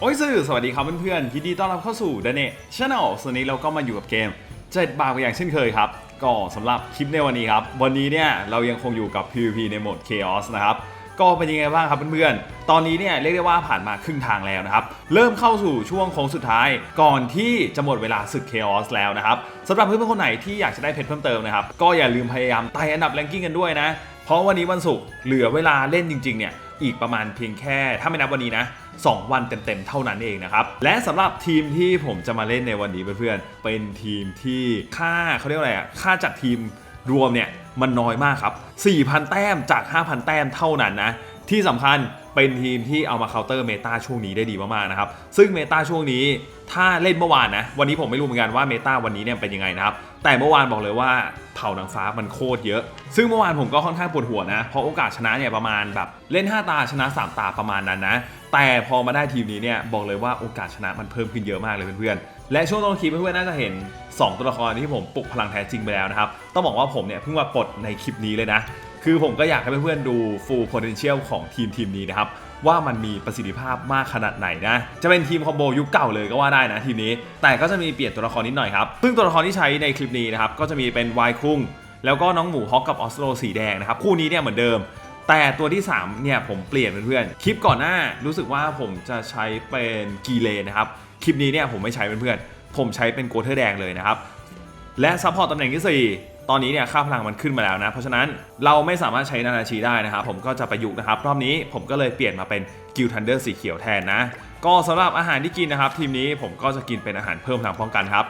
โอ้ยสื่อสวัสดีครับเพื่อนๆยินดีต้อนรับเข้าสู่ d a n e c h a n n e l ส่วนนี้เราก็มาอยู่กับเกม7บาทอย่างเช่นเคยครับ ก็สำหรับคลิปในวันนี้ครับ วันนี้เนี่ยเรายังคงอยู่กับ PVP ในโหมด Chaos นะครับ ก็เป็นยังไงบ้างครับเพื่อนๆ ตอนนี้เนี่ยเรียกได้ว่าผ่านมาครึ่งทางแล้วนะครับ เริ่มเข้าสู่ช่วงโค้งสุดท้ายก่อนที่จะหมดเวลาศึก Chaos แล้วนะครับสำหรับเพื่อนๆคนไหนที่อยากจะได้เพชรเพิ่มเติมนะครับก็อย่าลืมพยายามไต่อันดับแรงกิ้งกันด้วยนะเพราะวันนี้วันศุกร์เหลือเวลาเล่นจริงๆเนี่ย อีกประมาณเพียงแค่ ถ้าไม่นับวันนี้นะ 2 วันเต็มๆเท่านั้นเองนะครับ และสำหรับทีมที่ผมจะมาเล่นในวันนี้เพื่อนๆเป็นทีมที่ค่าเขาเรียกว่าอะไรอะค่าจัดทีมรวมเนี่ยมันน้อยมากครับ 4,000 แต้มจาก 5,000 แต้มเท่านั้นนะ ที่สำคัญเป็นทีมที่เอามาเคาน์เตอร์เมตาช่วงนี้ได้ดีมากๆนะครับ ซึ่งเมตาช่วงนี้ถ้าเล่นเมื่อวานนะ วันนี้ผมไม่รู้เหมือนกันว่าเมตาวันนี้เนี่ยเป็นยังไงนะครับแต่เมื่อวานบอกเลยว่าเผ่านางฟ้ามันโคตรเยอะ ซึ่งเมื่อวานผมก็ค่อนข้างปวดหัวนะ เพราะโอกาสชนะเนี่ยประมาณแบบเล่น 5 ตาชนะ 3 ตาประมาณนั้นนะ แต่พอมาได้ทีมนี้เนี่ยบอกเลยว่าโอกาสชนะมันเพิ่มขึ้นเยอะมากเลยเพื่อนๆ และช่วงต้นคลิปเพื่อนๆน่าจะเห็น 2 ตัวละครที่ผมปลุกพลังแท้จริงไปแล้วนะครับ ต้องบอกว่าผมเนี่ยเพิ่งมาปลดในคลิปนี้เลยนะ คือผมก็อยากให้เพื่อนๆดู full potential ของทีมทีมนี้นะครับ ว่ามันมีประสิทธิภาพมากขนาดไหนนะ จะเป็นทีมคอมโบยุคเก่าเลยก็ว่าได้นะทีมนี้ แต่ก็จะมีเปลี่ยนตัวละครนิดหน่อยครับ ซึ่งตัวละครที่ใช้ในคลิปนี้นะครับ ก็จะมีเป็นวายคุ้ง แล้วก็น้องหมูฮอกกับออสโลสีแดงนะครับ คู่นี้เนี่ยเหมือนเดิม แต่ตัวที่ 3 เนี่ยผมเปลี่ยนเพื่อนๆ คลิปก่อนหน้ารู้สึกว่าผมจะใช้เป็นกีเลนะครับ คลิปนี้เนี่ยผมไม่ใช้เพื่อนๆ ผมใช้เป็นโกเทอร์แดงเลยนะครับ และซัพพอร์ตตำแหน่งที่ 4 ตอนนี้เนี่ยค่าพลังมันขึ้นมาแล้วนะ เพราะฉะนั้นเราไม่สามารถใช้นานาชีได้นะครับ ผมก็จะประยุกต์นะครับ รอบนี้ผมก็เลยเปลี่ยนมาเป็นกิลทันเดอร์สีเขียวแทนนะ ก็สำหรับอาหารที่กินนะครับ ทีมนี้ผมก็จะกินเป็นอาหารเพิ่มพลังป้องกันครับ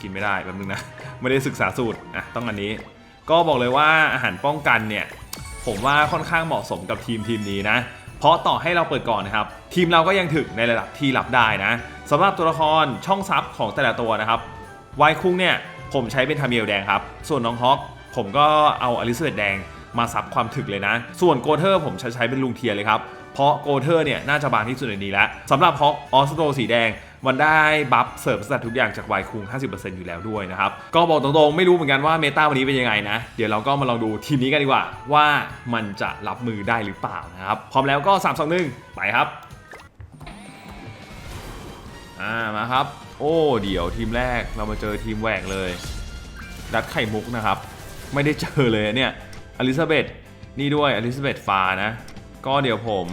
กินไม่ได้แป๊บนึงนะ ไม่ได้ศึกษาสูตรอะต้องอันนี้ ก็บอกเลยว่าอาหารป้องกันเนี่ยผมว่าค่อนข้างเหมาะสมกับทีมทีมนี้นะเพราะต่อให้เราเปิดก่อนนะครับ ทีมเราก็ยังถึงในระดับที่รับได้นะสำหรับตัวละครช่องซับของแต่ละตัวนะครับวายคุ้งเนี่ย ผมใช้เป็นทามิเอลแดงครับ ส่วนน้องฮอกผมก็เอาอลิซาเบธแดงมาซับความถึกเลยนะ ส่วนโกเทอร์ผมใช้ใช้เป็นลุงเทียร์เลยครับ เพราะโกเทอร์เนี่ยน่าจะบางที่สุดในนี้แล้วสำหรับฮอกออสโตสีแดงมันได้บัฟเสริมสตัดทุกอย่างจากวายคุง 50%อยู่แล้วด้วยนะครับ ก็บอกตรงๆ ไม่รู้เหมือนกันว่าเมตาวันนี้เป็นยังไงนะ เดี๋ยวเราก็มาลองดูทีมนี้กันดีกว่า ว่ามันจะรับมือได้หรือเปล่านะครับ พร้อมแล้วก็ 3 2 1 ไปครับ อ่า มาครับ โอ้เดี๋ยวทีมแรกเรามาเจอทีมแหวกเลย ดัดไข่มุกนะครับ ไม่ได้เจอเลยเนี่ยอลิซาเบธนี่ด้วยอลิซาเบธฟานะ ก็เดี๋ยวผม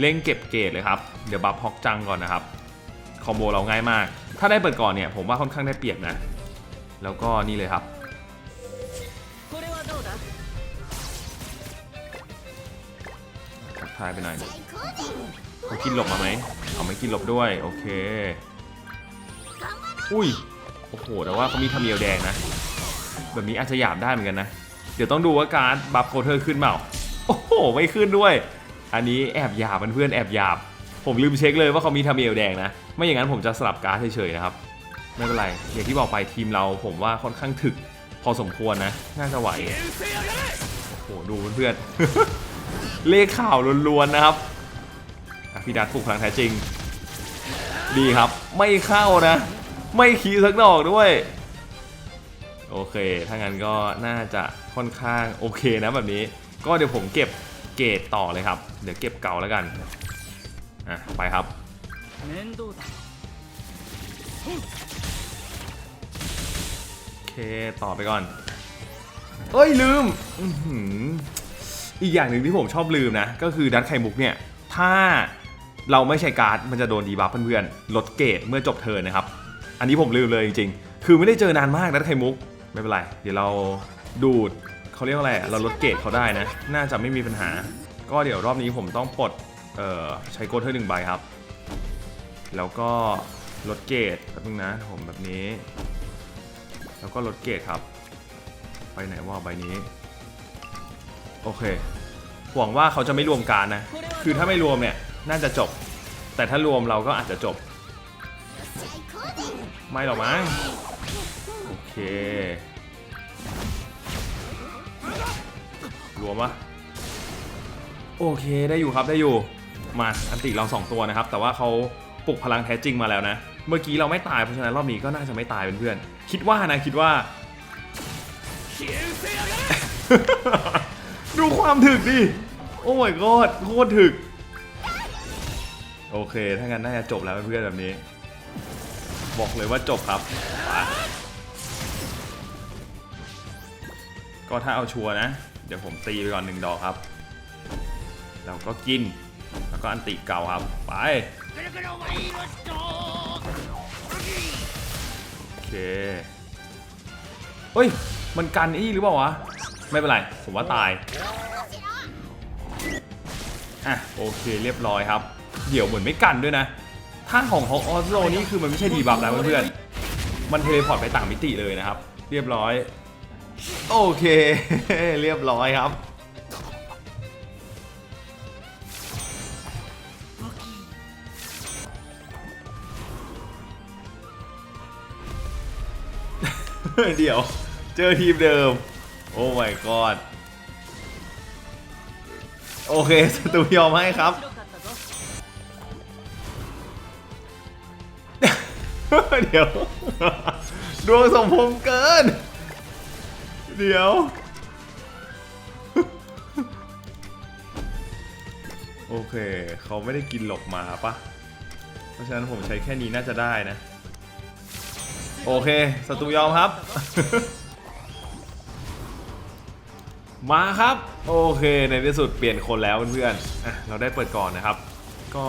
เล่งเก็บเกตเลยครับ เดี๋ยวบัฟฮอกจังก่อนนะครับ คอมโบเราง่ายมาก ถ้าได้เปิดก่อนเนี่ยผมว่าค่อนข้างได้เปรียบนะ แล้วก็นี่เลยครับ ทัายไปหน่อยเขาคิดหลบมาไหม เอาไม่คิดหลบด้วย โอเค อุ้ย โอ้โห แต่ว่าเขามีทาเมียวแดงนะ แบบนี้อาจจะหยาบได้เหมือนกันนะ เดี๋ยวต้องดูว่าการบัฟโคเทอร์ขึ้นเปล่า โอ้โห ไม่ขึ้นด้วย อันนี้แอบหยาบเพื่อนแอบหยาบ ผมลืมเช็คเลยว่าเขามีทาเมียวแดงนะ ไม่อย่างนั้นผมจะสลับการ์ดเฉยๆนะครับ ไม่เป็นไร อย่างที่บอกไปทีมเราผมว่าค่อนข้างถึกพอสมควรนะ น่าจะไหว โอ้โห ดูเพื่อนๆ เลขข่าวล้วนๆนะครับพี่ดักปลุกพลังแท้จริง ดีครับ ไม่เข้านะ ไม่คีสักดอกด้วย โอเค ถ้างั้นก็น่าจะค่อนข้างโอเคนะแบบนี้ ก็เดี๋ยวผมเก็บเกตต่อเลยครับ เดี๋ยวเก็บเก่าแล้วกัน อะ ไปครับ โอเค ต่อไปก่อน เอ้ยลืม อีกอย่างหนึ่งที่ผมชอบลืมนะ ก็คือดันไข่มุกเนี่ย ถ้าเราไม่ใช่การ์ด มันจะโดนดีบัฟเพื่อนๆ ลดเกรดเมื่อจบเทินนะครับ อันนี้ผมลืมเลยจริงๆ คือไม่ได้เจอนานมากดัตไข่มุก ไม่เป็นไร เดี๋ยวเราดูดเขาเรียกว่าอะไรเราลดเกรดเขาได้นะ น่าจะไม่มีปัญหา ก็เดี๋ยวรอบนี้ผมต้องปลดเอ่อใช้โกเทอร์หนึ่งใบครับ แล้วก็ลดเกรดแป๊บนึงนะผมแบบนี้ แล้วก็ลดเกรดครับ ไปไหนว่าใบนี้ โอเคหวังว่าเขาจะไม่รวมการนะ คือถ้าไม่รวมเนี่ยน่าจะจบ แต่ถ้ารวมเราก็อาจจะจบ ไม่หรอกมั้งโอเครวมปะโอเคได้อยู่ครับได้อยู่มาอันติเราสองตัวนะครับ แต่ว่าเขาปลุกพลังแท้จริงมาแล้วนะ เมื่อกี้เราไม่ตายเพราะฉะนั้นรอบนี้ก็น่าจะไม่ตายเพื่อนๆคิดว่านะคิดว่า ดูความถึกดิโอ้ my god โคตรถึก โอเค ถ้างั้นน่าจะจบแล้วเพื่อนๆแบบนี้ บอกเลยว่าจบครับ ก็ถ้าเอาชัวร์นะ เดี๋ยวผมตีไปก่อนหนึ่งดอกครับ แล้วก็กิน แล้วก็อันติเก่าครับ ไป โอเค เฮ้ย มันกันอี้หรือเปล่าวะ ไม่เป็นไร ผมว่าตาย อะ โอเคเรียบร้อยครับ เดี๋ยวเหมือนไม่กันด้วยนะ ถ้าของฮอกออสโลนี่คือมันไม่ใช่ดีบัฟแล้วเพื่อนๆมันเทเลพอร์ตไปต่างมิติเลยนะครับ เรียบร้อย โอเค เรียบร้อยครับเดี๋ยว เจอทีมเดิม โอ้ my god โอเคสตูยอมให้ครับ เดี๋ยว ดวงสมพงษ์เกิน เดี๋ยว โอเค เขาไม่ได้กินหลบมาปะเพราะฉะนั้นผมใช้แค่นี้น่าจะได้นะ โอเคสตูยอมครับ มาครับ โอเค ในที่สุดเปลี่ยนคนแล้วเพื่อนๆเราได้เปิดก่อนนะครับ ก็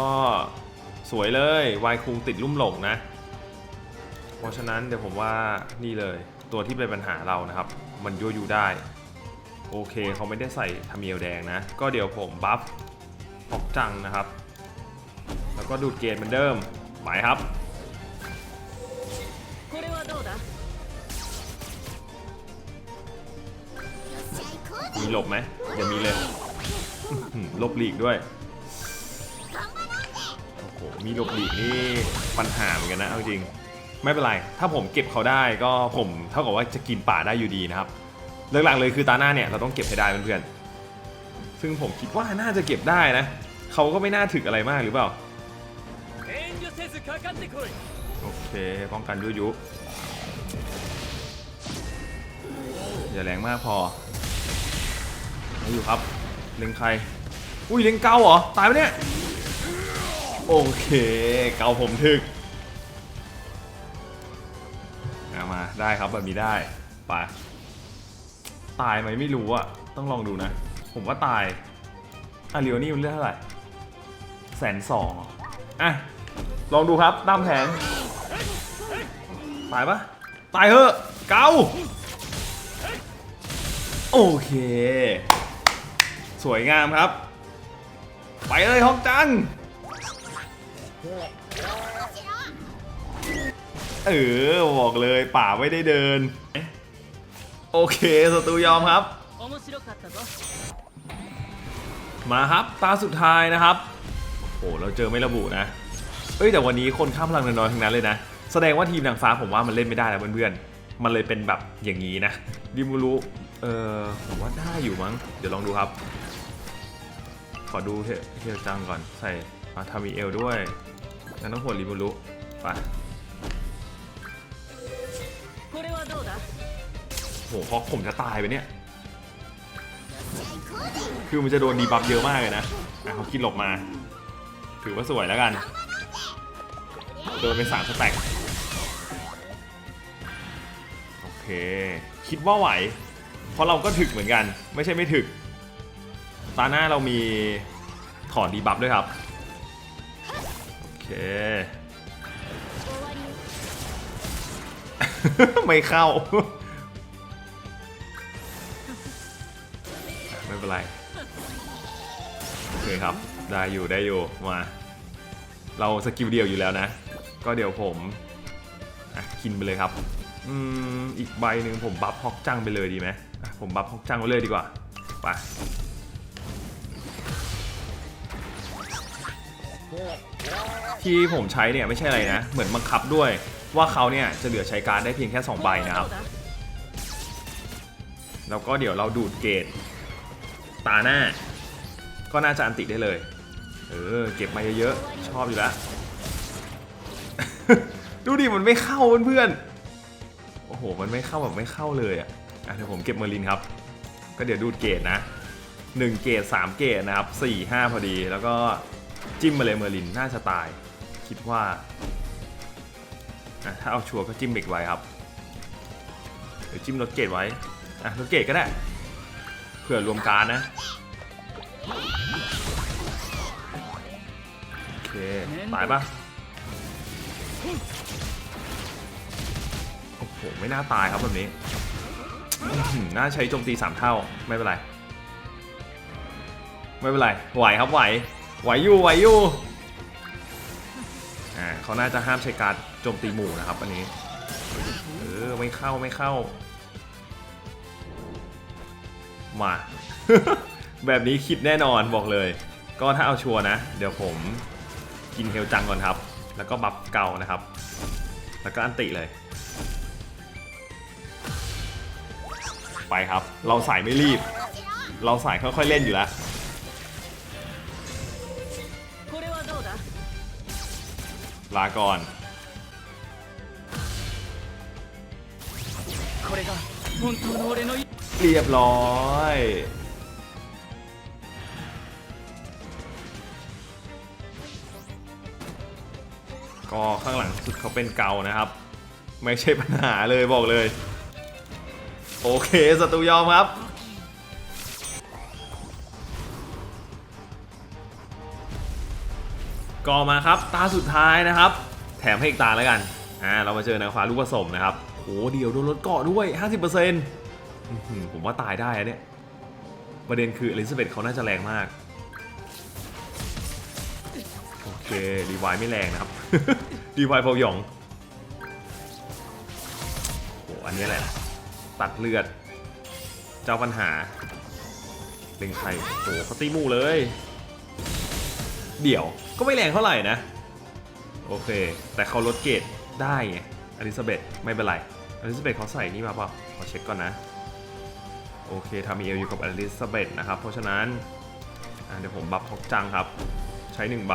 สวยเลยวายคุงติดลุ่มหลงนะ เพราะฉะนั้นเดี๋ยวผมว่านี่เลยตัวที่เป็นปัญหาเรานะครับ มันยั่วยุได้ โอเคเขาไม่ได้ใส่ทามีลแดงนะ ก็เดี๋ยวผมบัฟออกจังนะครับ แล้วก็ดูดเกณฑ์เหมือนเดิมหมายครับมีหลบไหมอย่ามีเลยลบหลีกด้วยโอ้โหมีหลบหลีกนี่ปัญหาเหมือนกันนะเอาจริง ไม่เป็นไร ถ้าผมเก็บเขาได้ก็ผมเท่ากับว่าจะกินป่าได้อยู่ดีนะครับเรื่องหลักเลยคือตาหน้าเนี่ยเราต้องเก็บให้ได้เพื่อนๆซึ่งผมคิดว่าน่าจะเก็บได้นะเขาก็ไม่น่าถึกอะไรมากหรือเปล่าโอเคป้องกันยุยุอย่าแรงมากพออยู่ครับเล็งใคร อุ้ยเล็งเกาเหรอ ตายไปเนี่ย โอเค เกาผมถึก มาได้ครับแบบนี้ได้ไปตายไหมไม่รู้อะต้องลองดูนะ ผมว่าตายอาริโอนี่มันเลือกเท่าไหร่แสนสองอะ ลองดูครับตามแผนตายปะตายเหอะเกาโอเค สวยงามครับ ไปเลยฮอกจัง เออบอกเลยป่าไม่ได้เดิน โอเคศัตรูยอมครับ มาครับตาสุดท้ายนะครับโอ้เราเจอไม่ระบุนะ เอ้ยแต่วันนี้คนข้ามพลังน้อยๆทั้งนั้นเลยนะ แสดงว่าทีมนางฟ้าผมว่ามันเล่นไม่ได้แล้วเพื่อนๆ มันเลยเป็นแบบอย่างนี้นะ ดิมูรุเออผมว่าได้อยู่มั้ง เดี๋ยวลองดูครับ ขอดูเทเทจังก่อน ใส่อาทามิเอลด้วยงั้นต้องหัวดิมูรุไป โหเพราะผมจะตายไปเนี่ย คือมันจะโดนดีบัฟเยอะมากเลยนะอะเขาคิดหลบมา ถือว่าสวยแล้วกัน โดนเป็นสามสแต็กโอเค คิดว่าไหว เพราะเราก็ถึกเหมือนกัน ไม่ใช่ไม่ถึก ตาหน้าเรามีถอนดีบัฟด้วยครับ โอเคไม่เข้า ไม่เป็นไร โอเคครับ ได้อยู่ได้อยู่ มา เราสกิลเดียวอยู่แล้วนะ ก็เดี๋ยวผมกินไปเลยครับ อืม อีกใบหนึ่งผมบัฟฮอกจังไปเลยดีไหมผมบัฟฮอกจังไปเลยดีกว่า ไปที่ผมใช้เนี่ยไม่ใช่อะไรนะ เหมือนบังคับด้วย ว่าเขาเนี่ยจะเหลือใช้การได้เพียงแค่ 2 ใบนะครับ แล้วก็เดี๋ยวเราดูดเกรด ตาหน้า ก็น่าจะอันติได้เลย เออ เก็บมาเยอะๆ ชอบอยู่แล้ว ดูดิ มันไม่เข้าเพื่อนๆ โอ้โห มันไม่เข้าแบบไม่เข้าเลยอะอะเดี๋ยวผมเก็บเมอร์ลินครับ ก็เดี๋ยวดูดเกตนะ 1 เกต3 เกตนะครับ 4 5 พอดี แล้วก็จิ้มมาเลยเมอร์ลิน น่าจะตาย คิดว่าถ้าเอาชัวร์ก็จิ้มเบรกไว้ครับ เดี๋ยวจิ้มรถเกตไว้ อะรถเกตก็ได้ ผื่อรวมการนะโอเคตายปะโอ้โหไม่น่าตายครับแบบนี้อื้อหือน่าใช้โจมตี3เท่าไม่เป็นไร ไม่เป็นไร ไหวครับไหว ไหวอยู่ไหวอยู่อ่าเขาน่าจะห้ามใช้การดโจมตีหมู่นะครับอันนี้เออไม่เข้าไม่เข้า มา แบบนี้คิดแน่นอนบอกเลย ก็ถ้าเอาชัวร์นะ เดี๋ยวผมกินเฮลจังก่อนครับ แล้วก็บัฟเก่านะครับ แล้วก็อันติเลย ไปครับ เราใส่ไม่รีบ เราใส่ค่อยๆเล่นอยู่แล้วลาก่อน เรียบร้อยก็ข้างหลังสุดเขาเป็นเกานะครับ ไม่ใช่ปัญหาเลยบอกเลย โอเคศัตรูยอมครับ ก็มาครับตาสุดท้ายนะครับ แถมให้อีกตาแล้วกันอ่าเรามาเจอนะควาลูกผสมนะครับโอ้เดี๋ยวโดนรถเกาะด้วย 50%เผมว่าตายได้อะเนี่ยประเด็นคืออลิซาเบธเขาน่าจะแรงมาก โอเครีไวายไม่แรงนะครับ รีไวายพอหยองโอ้อันนี้แหละ ตัดเลือด เจ้าปัญหาเล็งใครโอ้เขาตีมูเลย เดี๋ยวก็ไม่แรงเท่าไหร่นะ โอเค แต่เขาลดเกรดได้ไงอลิซาเบธไม่เป็นไรอลิซาเบธเขาใส่นี่มาเปล่าขอเช็คก่อนนะ โอเคทามิเอลอยู่กับอลิซาเบธนะครับ เพราะฉะนั้นเดี๋ยวผมบัฟฮอกจังครับ ใช้ 1 ใบ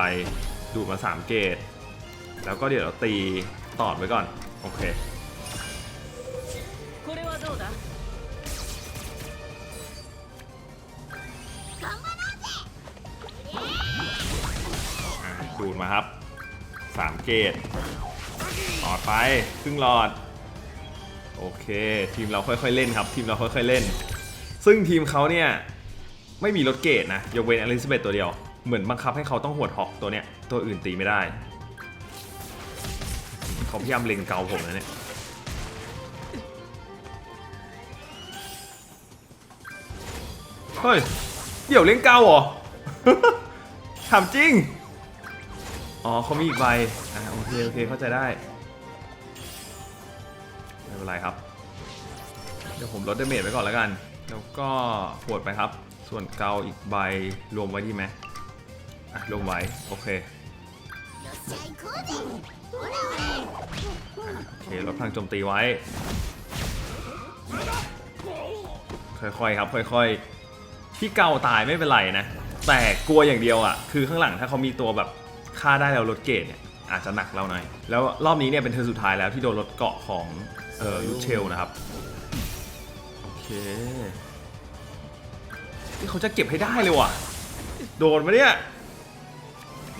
ดูดมา 3 เกต แล้วก็เดี๋ยวเราตีตอดไว้ก่อน โอเคดูดมาครับ 3 เกตตอดไปครึ่งหลอด โอเค ทีมเราค่อยๆเล่นครับ ทีมเราค่อยๆเล่น ซึ่งทีมเขาเนี่ยไม่มีรถเกตนะ ยกเว้นอลิซาเบธตัวเดียว เหมือนบังคับให้เขาต้องหวดฮอกตัวเนี้ย ตัวอื่นตีไม่ได้ เขาพยายามเล็งเกาผมนะเนี่ย เฮ้ย เดี๋ยวเล่นเกาเหรอ ถามจริง อ๋อเขามีอีกใบ อ่าโอเค โอเค เข้าใจได้ ไม่เป็นไรครับ เดี๋ยวผมลดดเมจไว้ก่อนแล้วกัน แล้วก็ปวดไปครับ ส่วนเกาอีกใบรวมไว้ดีไหมอะรวมไว้ โอเคโอเคลดพลังโจมตีไว้ ค่อยๆครับ ค่อยๆที่เกาตายไม่เป็นไรนะ แต่กลัวอย่างเดียวอะ คือข้างหลังถ้าเขามีตัวแบบฆ่าได้แล้วลดเกรดเนี่ยอาจจะหนักเราหน่อย แล้วรอบนี้เนี่ยเป็นเทอสุดท้ายแล้วที่โดนลดเกาะของเอ่อลูเชลนะครับ นี่เขาจะเก็บให้ได้เลยว่ะ โดนมาเนี่ย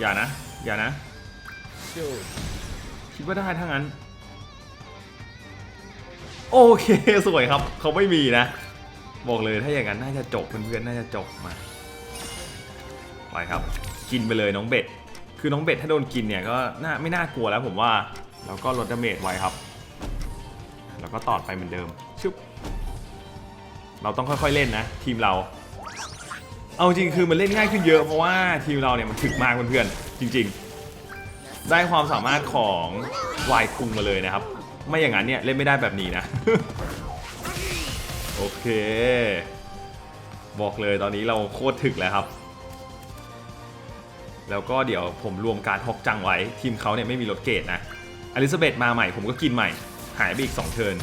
อย่านะ อย่านะ คิดว่าได้ถ้างั้น โอเค สวยครับ เขาไม่มีนะ บอกเลยถ้าอย่างนั้นน่าจะจบเพื่อนๆ น่าจะจบมา ไปครับ กินไปเลยน้องเบ็ด คือน้องเบ็ดถ้าโดนกินเนี่ยก็น่าไม่น่ากลัวแล้วผมว่า แล้วก็ลดดาเมจไว้ครับ แล้วก็ตอดไปเหมือนเดิม ชึบ เราต้องค่อยๆเล่นนะ ทีมเรา เอาจริงคือมันเล่นง่ายขึ้นเยอะเพราะว่าทีมเราเนี่ยมันถึกมากเพื่อนๆจริง ๆ ได้ความสามารถของวายคุงมาเลยนะครับ ไม่อย่างนั้นเนี่ยเล่นไม่ได้แบบนี้นะ โอเค บอกเลยตอนนี้เราโคตรถึกแล้วครับ แล้วก็เดี๋ยวผมรวมการฮอกจังไว้ ทีมเขาเนี่ยไม่มีรถเกตนะอลิซาเบธมาใหม่ผมก็กินใหม่ หายไปอีก 2 เทิร์น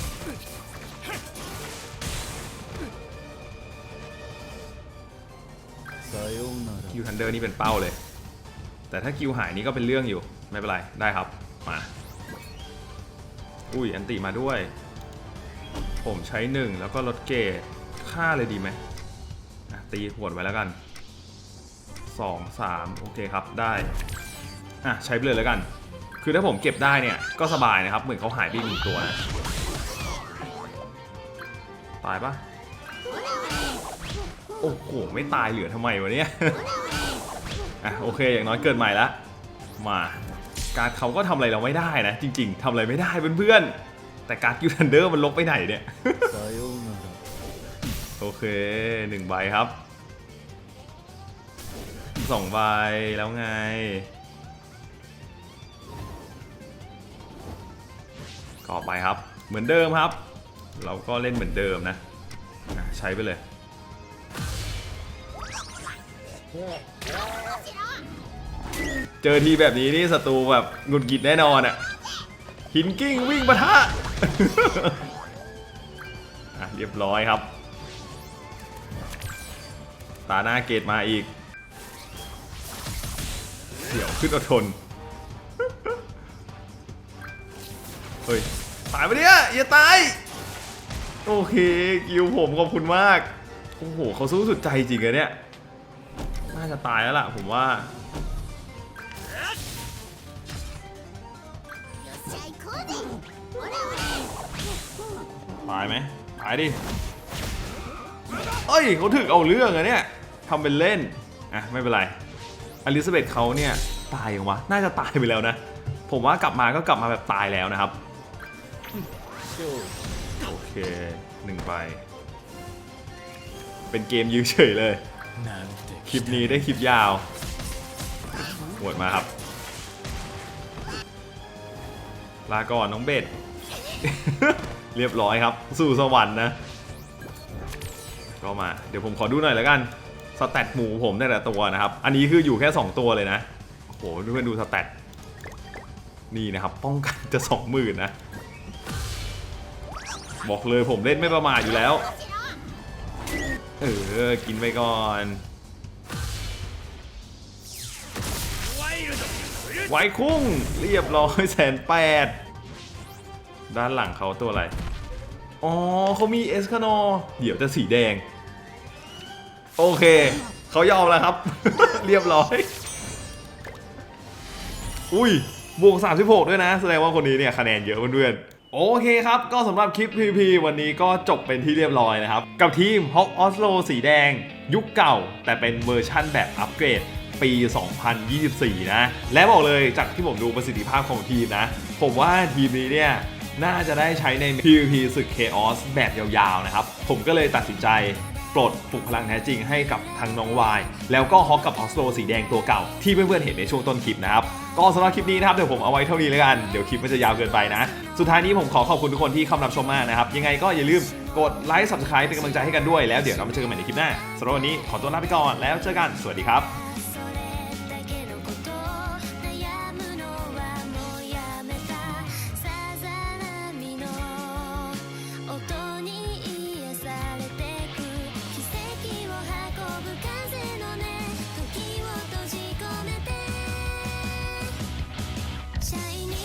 คิวทันเดอร์นี่เป็นเป้าเลย แต่ถ้าคิวหายนี่ก็เป็นเรื่องอยู่ ไม่เป็นไร ได้ครับ มา อุ้ย อันติมาด้วย ผมใช้หนึ่งแล้วก็ลดเกตค่าเลยดีไหมตีหวดไว้แล้วกันสองสามโอเคครับได้อะใช้ไปเลยแล้วกัน คือถ้าผมเก็บได้เนี่ยก็สบายนะครับ เหมือนเขาหายไปหนึ่งตัวนะตายปะ โอ้โห ไม่ตายเหลือทำไมวะเนี่ย อะโอเคอย่างน้อยเกิดใหม่ละ มา การเขาก็ทำอะไรเราไม่ได้นะ จริง ๆทำอะไรไม่ได้เพื่อนๆ แต่การ์ดยูทันเดอร์มันลบไปไหนเนี่ย โอเคหนึ่งใบครับสองใบแล้วไง ก็ไปครับ เหมือนเดิมครับ เราก็เล่นเหมือนเดิมนะใช้ไปเลย เจอทีแบบนี้นี่ศัตรูแบบหงุดหงิดแน่นอนอะ่ะหินกิ้งวิ่งปะทะอะเรียบร้อยครับ ตาหน้าเกตมาอีกเดี๋ยวขึ้นอดทน เฮ้ย ตายไปเนี่ยอย่าตาย โอเค กิวผมขอบคุณมาก โอ้โหเขาสู้สุดใจจริงอะเนี่ย น่าจะตายแล้วล่ะผมว่า ตายไหมตายดิ เอ้ยเขาถึกเอาเรื่องอะเนี่ยทำเป็นเล่น อะ ไม่เป็นไร อลิซาเบธเขาเนี่ย ตายยังวะ น่าจะตายไปแล้วนะ ผมว่ากลับมาก็กลับมาแบบตายแล้วนะครับ โอเคหนึ่งไปเป็นเกมยื้เฉยเลย คลิปนี้ได้คลิปยาวหวดมาครับ ลาก่อนน้องเบสเรียบร้อยครับ สู่สวรรค์นะ ก็มา เดี๋ยวผมขอดูหน่อยแล้วกัน สแตทหมูผมแต่ละตัวนะครับ อันนี้คืออยู่แค่ 2 ตัวเลยนะ โอ้โหดูเพื่อนดูสแตทนี่นะครับ ป้องกันจะสองหมื่นนะ บอกเลยผมเล่นไม่ประมาทอยู่แล้ว เออ กินไปก่อน ไว้คุ้งเรียบร้อยแสนแปดด้านหลังเขาตัวอะไร อ๋อเขามีเอสคานอเดี๋ยวจะสีแดง โอเค เขายอมแล้วครับ เรียบร้อย อุ้ยบวก 36 ด้วยนะ แสดงว่าคนนี้เนี่ยคะแนนเยอะเพื่อนๆโอเคครับ ก็สำหรับคลิป PVP วันนี้ก็จบเป็นที่เรียบร้อยนะครับ กับทีม Hawk Oslo สีแดง ยุคเก่า แต่เป็นเวอร์ชั่นแบบอัปเกรด ปี 2024 นะ และบอกเลยจากที่ผมดูประสิทธิภาพของทีมนะ ผมว่าทีมนี้เนี่ยน่าจะได้ใช้ใน PVP ศึก Chaos แบบยาวๆ นะครับ ผมก็เลยตัดสินใจปลดปลุกพลังแท้จริงให้กับทางน้องวาย แล้วก็ฮอกกับออสโลสีแดงตัวเก่า ที่เพื่อนๆเห็นในช่วงต้นคลิปนะครับ ก็สำหรับคลิปนี้นะครับ เดี๋ยวผมเอาไว้เท่านี้แล้วกัน เดี๋ยวคลิปมันจะยาวเกินไปนะ สุดท้ายนี้ผมขอขอบคุณทุกคนที่เข้ามารับชมมากนะครับ ยังไงก็อย่าลืมกดไลค์ subscribe เป็นกำลังใจให้กันด้วย แล้วเดี๋ยวเรามาเจอกันใหม่ในคลิปหน้าสำหรับวันนี้ขอตัวลาไปก่อนแล้วเจอกัน สวัสดีครับ